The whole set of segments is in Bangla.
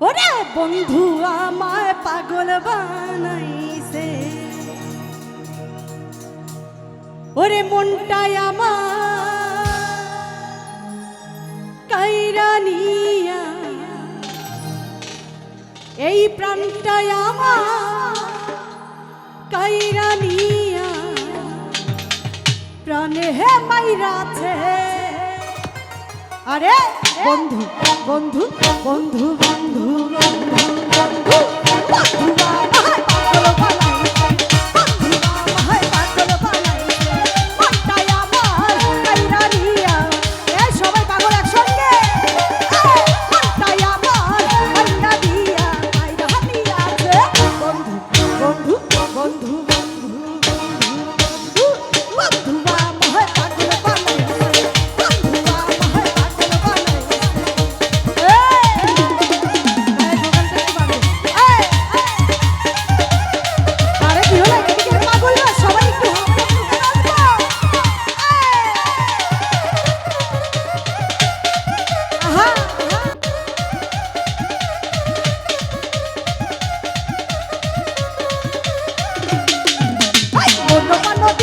ওরে বন্ধু, আমায় পাগল বানাইছে। ওরে মনটাই আমার এই প্রাণটাই আমার কাইরানিয়া প্রাণে হে মাইরাছে আরে বন্ধু বন্ধু বন্ধু বন্ধু বন্ধু বন্ধু বন্ধু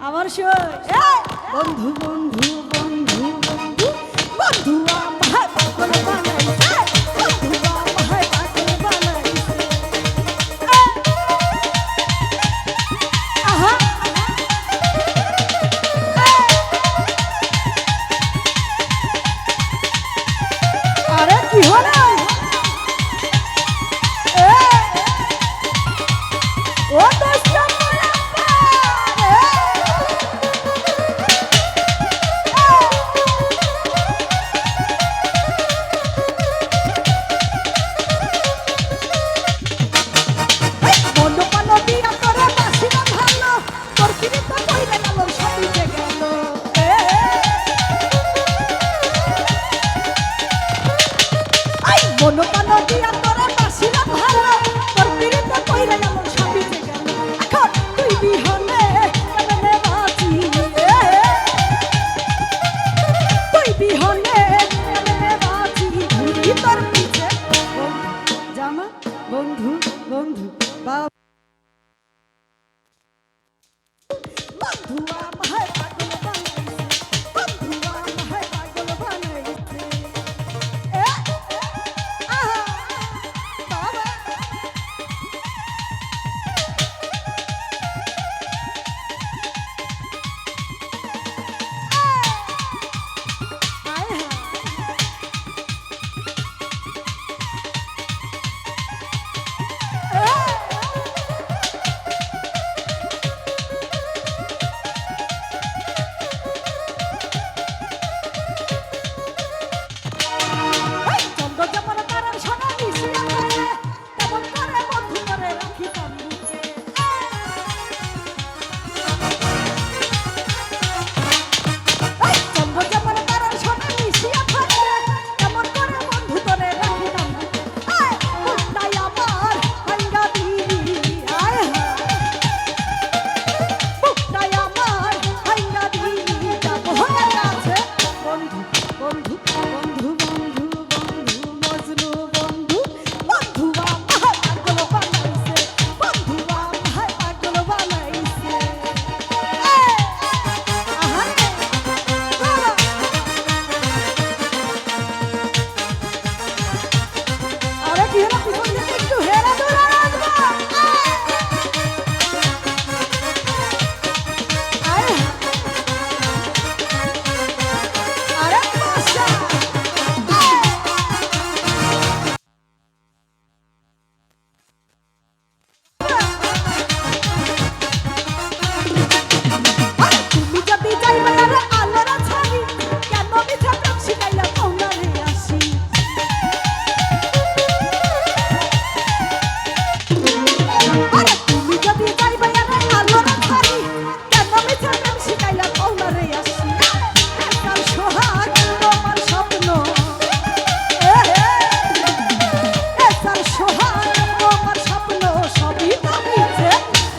আমার বন্ধু বন্ধু বন্ধু বন্ধু বন্ধু আমার Wow.